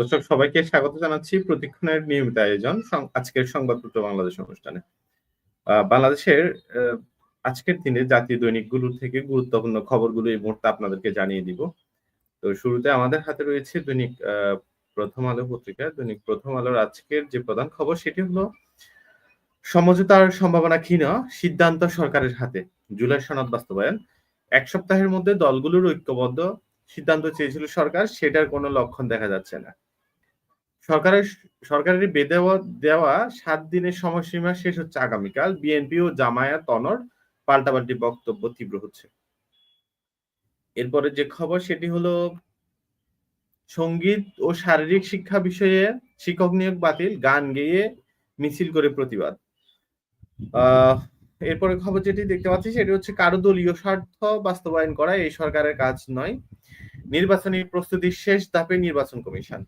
দর্শক, সবাইকে স্বাগত জানাচ্ছি প্রতিক্ষণের নিয়মিত আয়োজন আজকের সংবাদপত্র বাংলাদেশ অনুষ্ঠানে। বাংলাদেশের আজকের দিনে জাতীয় দৈনিকগুলো থেকে গুরুত্বপূর্ণ খবরগুলো এই মুহূর্তে আপনাদেরকে জানিয়ে দিব। তো শুরুতে আমাদের হাতে রয়েছে দৈনিক প্রথম আলো পত্রিকা। দৈনিক প্রথম আলোর আজকের যে প্রধান খবর সেটি হলো, সমঝোতার সম্ভাবনা ক্ষীণ, সিদ্ধান্ত সরকারের হাতে। জুলাই সনদ বাস্তবায়ন। এক সপ্তাহের মধ্যে দলগুলোর ঐক্যবদ্ধ সিদ্ধান্ত চেয়েছিল সরকার, সেটার কোনো লক্ষণ দেখা যাচ্ছে না। সরকারের সরকারের বেঁধে দেওয়া সাত দিনের সময়সীমা শেষ হচ্ছে আগামীকাল। বিএনপি ও জামায়াত অনর পাল্টাপাল্টি বক্তব্য তীব্র হচ্ছে। এরপরে যে খবর, সেটি হলো সংগীত ও শারীরিক শিক্ষা বিষয়ে শিক্ষক নিয়োগ বাতিল, গান গেয়ে মিছিল করে প্রতিবাদ। এরপরে খবর যেটি দেখতে পাচ্ছি, সেটি হচ্ছে কারও দলীয় স্বার্থ বাস্তবায়ন করা এই সরকারের কাজ নয়। নির্বাচনী প্রস্তুতির শেষ ধাপে নির্বাচন কমিশন।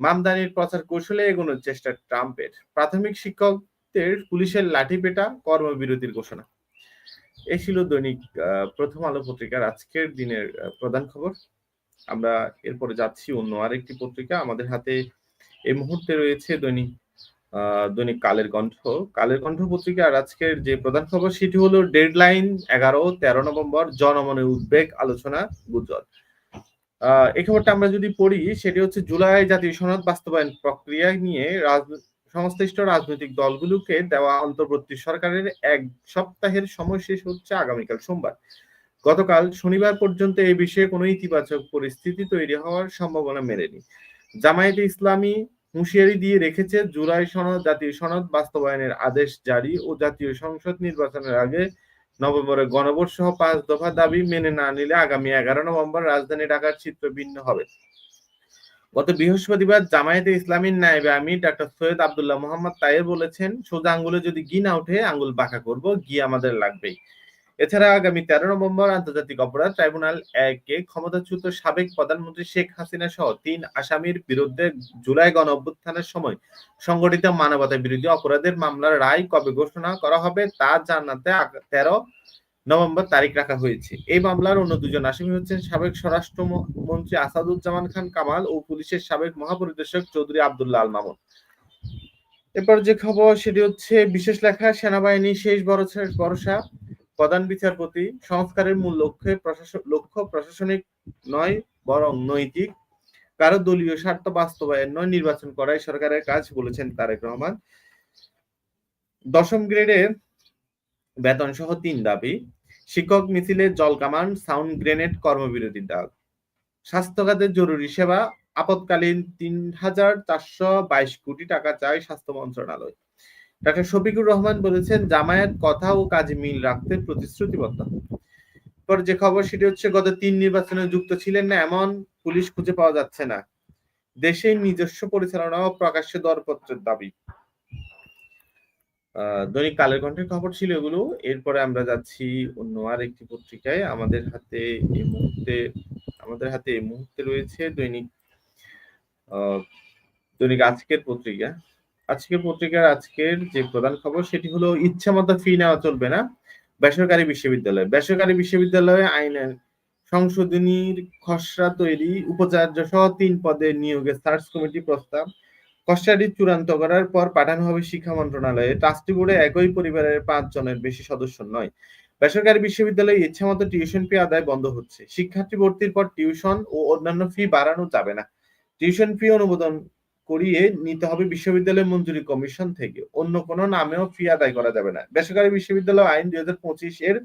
মামদানির প্রচার কৌশলে এগোনোর চেষ্টা ট্রাম্পের। প্রাথমিক শিক্ষকদের পুলিশের লাঠিপেটা কর্মবিরতির ঘোষণা। এই ছিল দৈনিক প্রথম আলো পত্রিকার আজকের দিনের প্রধান খবর। আমরা এরপরে যাচ্ছি অন্য আরেকটি পত্রিকা। আমাদের হাতে এই মুহূর্তে রয়েছে দৈনিক দৈনিক কালের কণ্ঠ। কালের কণ্ঠ পত্রিকার আজকের যে প্রধান খবর সেটি হলো ডেডলাইন এগারো তেরো নভেম্বর জনমনের উদ্বেগ আলোচনা আহ, এই খবরটা আমরা যদি পড়ি, সেটি হচ্ছে জুলাই জাতীয় সনদ বাস্তবায়ন প্রক্রিয়া নিয়ে সংশ্লিষ্ট রাজনৈতিক দলগুলোকে দেওয়া অন্তর্বর্তী সরকারের এক সপ্তাহের সময় শেষ হচ্ছে আগামীকাল সোমবার। গতকাল শনিবার পর্যন্ত এই বিষয়ে কোনো ইতিবাচক পরিস্থিতি তৈরি হওয়ার সম্ভাবনা মেলেনি। জামায়াতে ইসলামী হুঁশিয়ারি দিয়ে রেখেছে, জুলাই সনদ জাতীয় সনদ বাস্তবায়নের আদেশ জারি ও জাতীয় সংসদ নির্বাচনের আগে নভেম্বরে গণভোট সহ পাঁচ দফা দাবি মেনে না নিলে আগামী এগারো নভেম্বর রাজধানী ঢাকার চিত্র ভিন্ন হবে। গত বৃহস্পতিবার জামায়াতে ইসলামীর নায়েবে আমি ডাক্তার সৈয়দ আবদুল্লাহ মোহাম্মদ তাইয়ের বলেছেন, সোজা আঙ্গুলে যদি গি না উঠে আঙ্গুল বাঁকা করব গি আমাদের লাগবেই। এছাড়া আগামী তেরো নভেম্বর আন্তর্জাতিক অপরাধ ট্রাইব্যুনাল একে ক্ষমতাচ্যুত সাবেক প্রধানমন্ত্রী শেখ হাসিনা সহ তিন আসামির বিরুদ্ধে জুলাই গণ অভ্যুত্থানের সময় সংগঠিত মানবতা বিরোধী অপরাধের মামলার রায় কবে ঘোষণা করা হবে তা জানাতে তেরো নভেম্বর তারিখ রাখা হয়েছে। এই মামলার অন্য দুজন আসামি হচ্ছেন সাবেক স্বরাষ্ট্র মন্ত্রী আসাদুজ্জামান খান কামাল ও পুলিশের সাবেক মহাপরিদর্শক চৌধুরী আব্দুল্লাহ আল মামুন। এরপর যে খবর, সেটি হচ্ছে, বিশেষ লেখা সেনাবাহিনী শেষ ভরসা প্রধান বিচারপতি, সংস্কারের মূল লক্ষ্যে প্রশাসন লক্ষ্য প্রশাসনিক নয়, বরং নৈতিক। কারও দলীয় স্বার্থ বাস্তবায়ন নয়, নির্বাচন করাই সরকারের কাজ বলেছেন তারেক রহমান। দশম গ্রেডে বেতন সহ তিন দাবি। শিক্ষক মিছিলে জল কামান, সাউন্ড গ্রেনেড কর্মবিরতির ডাক। স্বাস্থ্য খাতের জরুরি সেবা, আপতকালীন তিন হাজার চারশো বাইশ কোটি টাকা চায় স্বাস্থ্য মন্ত্রণালয়। ডাক্তার শফিকুর রহমান বলেছেন, জামায়াত কথা ও কাজে মিল রাখতে প্রতিশ্রুতিবদ্ধ। পর যে খবর, সেটি হচ্ছে গত তিন নির্বাচনে যুক্ত ছিলেন না, এমন পুলিশ খুঁজে পাওয়া যাচ্ছে না। দেশে নিজস্ব পরিচালনা ও প্রকাশ্যে দরপত্রের দাবি। দৈনিক কালের কণ্ঠের খবর ছিল এগুলো। এরপরে আমরা যাচ্ছি অন্য আর একটি পত্রিকায়। আমাদের হাতে এই মুহূর্তে, আমাদের হাতে এই মুহূর্তে রয়েছে দৈনিক দৈনিক আজকের পত্রিকা। আজকের পত্রিকার আজকের যে প্রধান খবর সেটি হলো, ইচ্ছা মতো ফি নেওয়া চলবে না বেসরকারি বিশ্ববিদ্যালয়। বেসরকারি বিশ্ববিদ্যালয়ে আইনের সংশোধনীর খসড়া তৈরি উপাচার্য সহ তিন পদে নিয়োগের সার্চ কমিটি প্রস্তাব। খসড়াটি চূড়ান্ত করার পর পাঠানো হবে শিক্ষা মন্ত্রণালয়ে। ট্রাস্টি বোর্ডে একই পরিবারের পাঁচ জনের বেশি সদস্য নয়। বেসরকারি বিশ্ববিদ্যালয়ে ইচ্ছামতো টিউশন ফি আদায় বন্ধ হচ্ছে। শিক্ষার্থী ভর্তির পর টিউশন ও অন্যান্য ফি বাড়ানো যাবে না। টিউশন ফি অনুমোদন করিয়ে নিতে হবে বিশ্ববিদ্যালয় মঞ্জুরি কমিশন থেকে। অন্য কোনো নামেও ফি আদায় করা যাবে না। বেসরকারি বিশ্ববিদ্যালয় আইন দুই হাজার পঁচিশ এর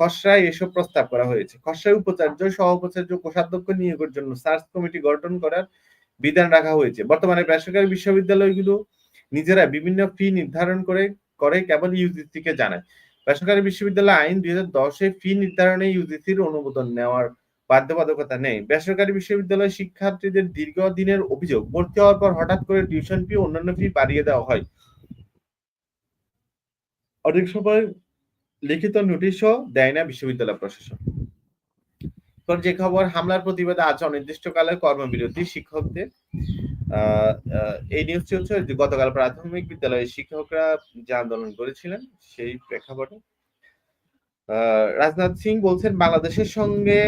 খসড়ায় এসব প্রস্তাব করা হয়েছে। খসড়ায় উপাচার্য সহ উপাচার্য কোষাধ্যক্ষ নিয়োগের জন্য সার্চ কমিটি গঠন করার বিধান রাখা হয়েছে। বর্তমানে বেসরকারি বিশ্ববিদ্যালয়গুলো নিজেরা বিভিন্ন ফি নির্ধারণ করে করে কেবল ইউজিসি কে জানায়। বেসরকারি বিশ্ববিদ্যালয় আইন দুই হাজার দশে ফি নির্ধারণে ইউজিসির অনুমোদন নেওয়ার বাধ্যবাধকতা নেই। বেসরকারি বিশ্ববিদ্যালয় শিক্ষার্থীদের দীর্ঘদিনের অভিযোগ, ভর্তি হওয়ার পর হঠাৎ করে টিউশন ফি, অন্যান্য ফি বাড়িয়ে দেওয়া হয়। অনেক সময় লিখিত নোটিশও দেয় না বিশ্ববিদ্যালয় প্রশাসন। যে খবর হামলার প্রতিবাদে আজ অনির্দিষ্টকালের কর্মবিরতি শিক্ষকদের এই নিউজটি হচ্ছে গতকাল প্রাথমিক বিদ্যালয়ের শিক্ষকরা যে আন্দোলন করেছিলেন, সেই প্রেক্ষাপটে রাজনাথ সিং বলছেন, বাংলাদেশের সঙ্গে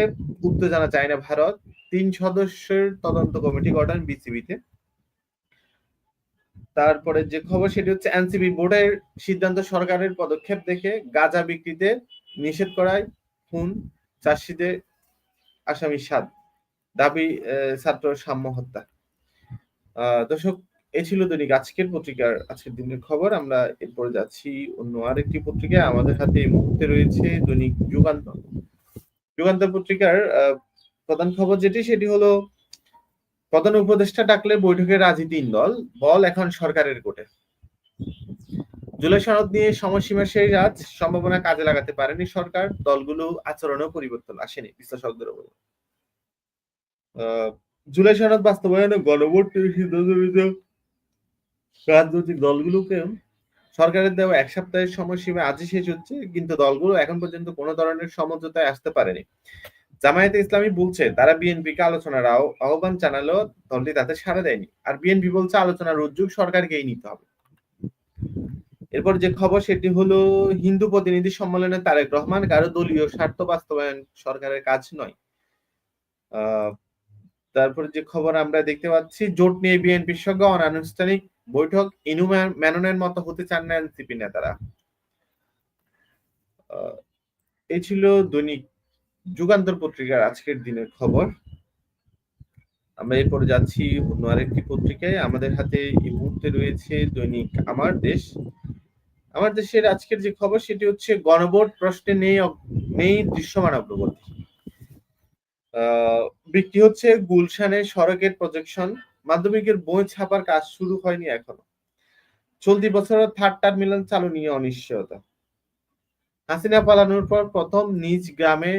উত্তেজনা চায় না ভারত। তিন সদস্যের তদন্ত কমিটি গঠন বিসিবিতে। তারপরে যে খবর, সেটি হচ্ছে এনসিবি বোর্ডের সিদ্ধান্ত সরকারের পদক্ষেপ দেখে গাঁজা বিক্রিতে নিষেধ করায় খুন চাষিদের আসামি সাত। দাবি ছাত্র সাম্য হত্যা। দর্শক এই ছিল দৈনিক আজকের পত্রিকার আজকের দিনের খবর। আমরা এরপরে যাচ্ছি অন্য আরেকটি পত্রিকায়। আমাদের হাতে এই মুহূর্তে রয়েছে দৈনিক যুগান্তর। যুগান্তর পত্রিকার প্রধান খবর যেটি, সেটি হলো, প্রধান উপদেষ্টা ডাকলে বৈঠকে রাজি তিন দল, বল এখন সরকারের কোটে। জুলাই সনদ নিয়ে সময়সীমা শেষ, আজ সম্ভাবনা কাজে লাগাতে পারেনি সরকার। দলগুলো আচরণেও পরিবর্তন আসেনি, বিশ্লেষকদের জুলাই সনদ বাস্তবায়নে গণভোট সিদ্ধান্ত রাজনৈতিক দলগুলোকে সরকারের দেওয়া এক সপ্তাহের সময়সীমা আজই শেষ হচ্ছে, কিন্তু দলগুলো এখন পর্যন্ত কোনো ধরনের সমঝোতায় আসতে পারেনি। জামায়াতে ইসলামী বলছে, তারা বিএনপিকে আলোচনার আহ্বান জানালেও দলটি তাতে সাড়া দেয়নি। আর বিএনপি বলছে, আলোচনার উদ্যোগ সরকারকেই নিতে হবে। এরপর যে খবর, সেটি হলো, হিন্দু প্রতিনিধি সম্মেলনে তারেক রহমান কারও দলীয় স্বার্থ বাস্তবায়ন সরকারের কাজ নয়। তারপর যে খবর আমরা দেখতে পাচ্ছি, জোট নিয়ে বিএনপির সঙ্গে অনানুষ্ঠানিক বৈঠক ইনু ম্যাননের মতো হতে চান না এনসিপি নেতারা। এই ছিল দৈনিক যুগান্তর পত্রিকার আজকের দিনের খবর। আমরা এরপরে যাচ্ছি অন্য আরেকটি পত্রিকায়। আমাদের হাতে এই মুহূর্তে রয়েছে দৈনিক আমার দেশ। আমার দেশের আজকের যে খবর সেটি হচ্ছে গণভোট প্রশ্নে নেই নেই দৃশ্যমান অগ্রগতি। বিক্রি হচ্ছে গুলশানের সড়কের প্রজেকশন মাধ্যমিকের বই ছাপার কাজ শুরু হয়নি এখনও। চলতি বছর থার্ড টার্মিনাল চালু নিয়ে অনিশ্চয়তা। হাসিনা পালানোর পর প্রথম নিজ গ্রামে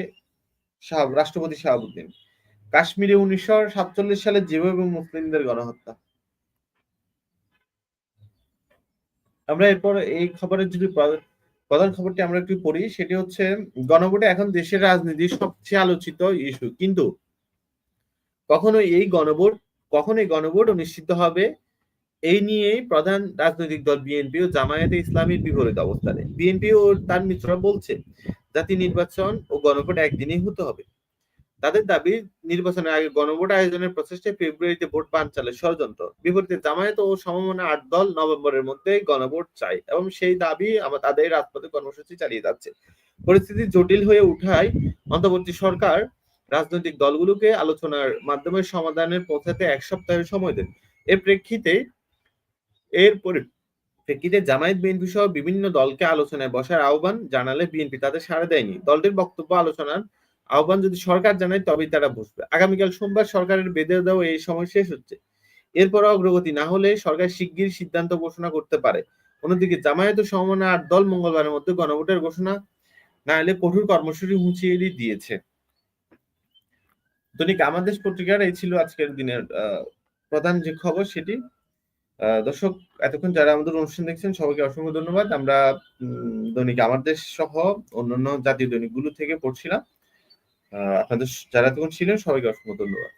রাষ্ট্রপতি শাহাবুদ্দিন। কাশ্মীরে উনিশশো সাতচল্লিশ সালে যেভাবে মুসলিমদের গণহত্যা। আমরা এরপর এই খবরের যদি প্রধান খবরটি আমরা একটু পড়ি, সেটি হচ্ছে গণভোটে এখন দেশের রাজনীতির সবচেয়ে আলোচিত ইস্যু কিন্তু কখনো এই গণভোট কখন এই গণভোট অনুষ্ঠিত হবে। এই নিয়েই প্রধান রাজনৈতিক দল বিএনপি ও জামায়াতে ইসলামীর বিপরীত অবস্থানে। বিএনপি ও তার মিত্ররা বলছে, জাতীয় নির্বাচন ও গণভোট একদিনেই হতে হবে। তাদের দাবি, নির্বাচনের আগে গণভোট আয়োজনের প্রচেষ্টায় ফেব্রুয়ারিতে ভোট চালে ষড়যন্ত্র। বিপরীতে জামায়াত ও সমমনা আট দল নভেম্বরের মধ্যে গণভোট চাই এবং সেই দাবি তাদের রাজপথে কর্মসূচি চালিয়ে যাচ্ছে। পরিস্থিতি জটিল হয়ে উঠায় অন্তর্বর্তী সরকার রাজনৈতিক দলগুলোকে আলোচনার মাধ্যমে সমাধানের পৌঁছাতে এক সপ্তাহের সময় দেন। এর প্রেক্ষিতে এর প্রেক্ষিতে জামায়াত বিএনপি সহ বিভিন্ন দলকে আলোচনায় বসার আহ্বান জানালে বিএনপি তাদের সাড়া দেয়নি। দলটির বক্তব্য, আলোচনার আহ্বান যদি সরকার জানায় তবেই তারা বসবে। আগামীকাল সোমবার সরকারের বেঁধে দেওয়া এই সময় শেষ হচ্ছে। এরপর অগ্রগতি না হলে সরকার শিগগির সিদ্ধান্ত ঘোষণা করতে পারে। অন্যদিকে জামায়াত সমমনা আট দল মঙ্গলবারের মধ্যে গণভোটের ঘোষণা না এলে কঠোর কর্মসূচি হুঁচিয়ে দিয়েছে। দৈনিক আমাদের পত্রিকার এই ছিল আজকের দিনের প্রধান যে খবর সেটি। দর্শক, এতক্ষণ যারা আমাদের অনুষ্ঠান দেখছেন, সবাইকে অসংখ্য ধন্যবাদ। আমরা দৈনিক আমাদের সহ অন্যান্য জাতীয় দৈনিকগুলো থেকে পড়ছিলাম। আপনাদের যারা তখন ছিলেন, সবাইকে অসংখ্য ধন্যবাদ।